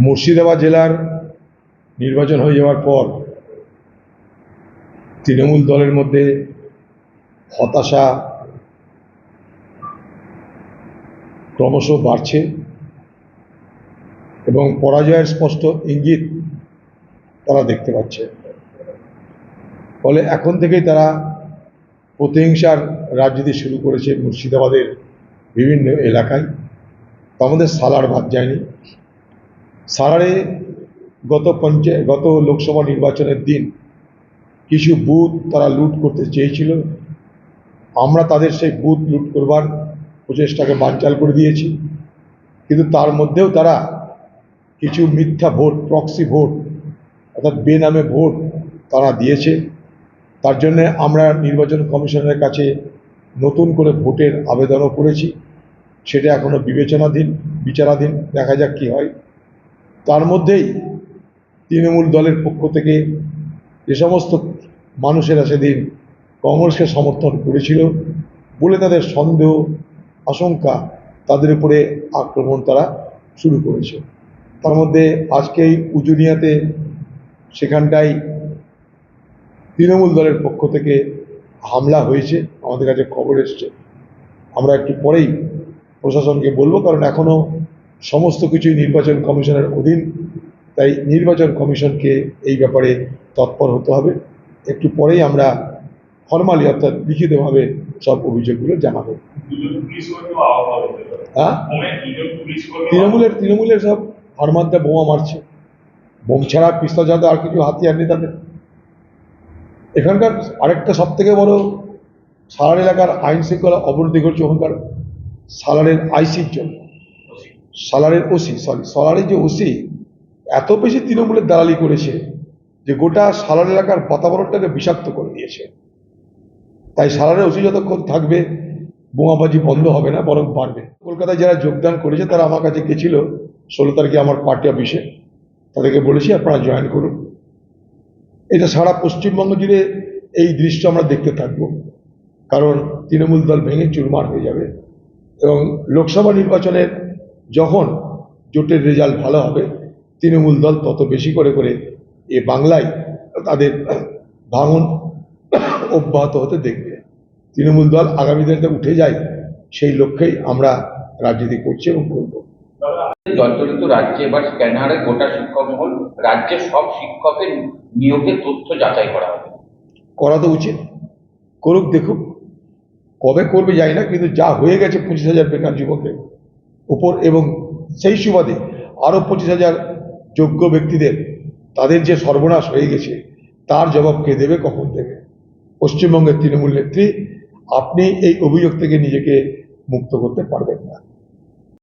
মুর্শিদাবাদ জেলার নির্বাচন হয়ে যাওয়ার পর তৃণমূল দলের মধ্যে হতাশা ক্রমশ বাড়ছে এবং পরাজয়ের স্পষ্ট ইঙ্গিত তারা দেখতে পাচ্ছে। ফলে এখন থেকেই তারা প্রতিহিংসার রাজনীতি শুরু করেছে মুর্শিদাবাদের বিভিন্ন এলাকায়। তার মধ্যে সালার বাদ যায়নি। সালারে গত পঞ্চায়েত গত লোকসভা নির্বাচনের দিন কিছু বুথ তারা লুট করতে চেয়েছিল। আমরা তাদের সেই বুথ লুট করবার প্রচেষ্টাকে বানচাল করে দিয়েছি। কিন্তু তার মধ্যেও তারা কিছু মিথ্যা ভোট প্রক্সি ভোট, অর্থাৎ বেনামে ভোট তারা দিয়েছে। তার জন্যে আমরা নির্বাচন কমিশনের কাছে নতুন করে ভোটের আবেদনও করেছি। সেটা এখনও বিবেচনাধীন, বিচারাধীন, দেখা যাক কী হয়। তার মধ্যেই তৃণমূল দলের পক্ষ থেকে যে সমস্ত মানুষেরা সেদিন কংগ্রেসকে সমর্থন করেছিল বলে তাদের সন্দেহ, আশঙ্কা তাদের উপরে আক্রমণ তারা শুরু করেছে। তার মধ্যে আজকেই উজুনিয়াতে সেখানটায় তৃণমূল দলের পক্ষ থেকে হামলা হয়েছে, আমাদের কাছে খবর এসছে। আমরা একটু পরেই প্রশাসনকে বলব, কারণ এখনও সমস্ত কিছুই নির্বাচন কমিশনের অধীন। তাই নির্বাচন কমিশনকে এই ব্যাপারে তৎপর হতে হবে। একটু পরেই আমরা ফর্মালি অর্থাৎ লিখিতভাবে সব অভিযোগগুলো জানাব। হ্যাঁ? কর্মী তৃণমূলের তৃণমূলের সব হরমাদ্দা বোমা মারছে। বোম ছাড়া পিস্তল ছাড়া তো আর কিছু হাতিয়ার নেই তাদের। এখানকার আরেকটা সব থেকে বড় সালার এলাকার আইন শৃঙ্খলা অবনতি ঘটছে ওখানকার সালারের আইসির জন্য। সালারের ওসি সরি সালারের যে ওসি, এত বেশি তৃণমূলের দালালি করেছে যে গোটা সালার এলাকার বাতাবরণটাকে বিষাক্ত করে দিয়েছে। তাই সালারের ওসি যতক্ষণ থাকবে, বোমাবাজি বন্ধ হবে না, বরং বাড়বে। কলকাতায় যারা যোগদান করেছে, তারা আমার কাছে গেছিল, ষোলো তারিখে আমার পার্টি অফিসে। তাদেরকে বলেছি, আপনারা জয়েন করুন। এটা সারা পশ্চিমবঙ্গ জুড়ে এই দৃশ্য আমরা দেখতে থাকব। কারণ তৃণমূল দল ভেঙে চুরমার হয়ে যাবে। এবং লোকসভা নির্বাচনের যখন জোটের রেজাল্ট ভালো হবে তৃণমূল দল তত বেশি করে করে এ বাংলায় তাদের ভাঙন অব্যাহত হতে দেখবে। তৃণমূল দল আগামী দিনে উঠে যায় সেই লক্ষ্যেই আমরা রাজনীতি করছি এবং করব। জর্জরিত রাজ্যে এবার স্ক্যানারে গোটা শিক্ষক মহল রাজ্যে সব শিক্ষকের নিয়োগের তথ্য যাচাই করা হবে। করা তো উচিত করুক দেখুক কবে করবে জানি না কিন্তু যা হয়ে গেছে পঁচিশ হাজার বেকার যুবকের উপর এবং সেই সুবাদে আরও পঁচিশ হাজার যোগ্য ব্যক্তিদের তাদের যে সর্বনাশ হয়ে গেছে, তার জবাব কে দেবে, কখন দেবে? পশ্চিমবঙ্গের তৃণমূল নেত্রী, আপনি এই অভিযোগ থেকে নিজেকে মুক্ত করতে পারবেন না।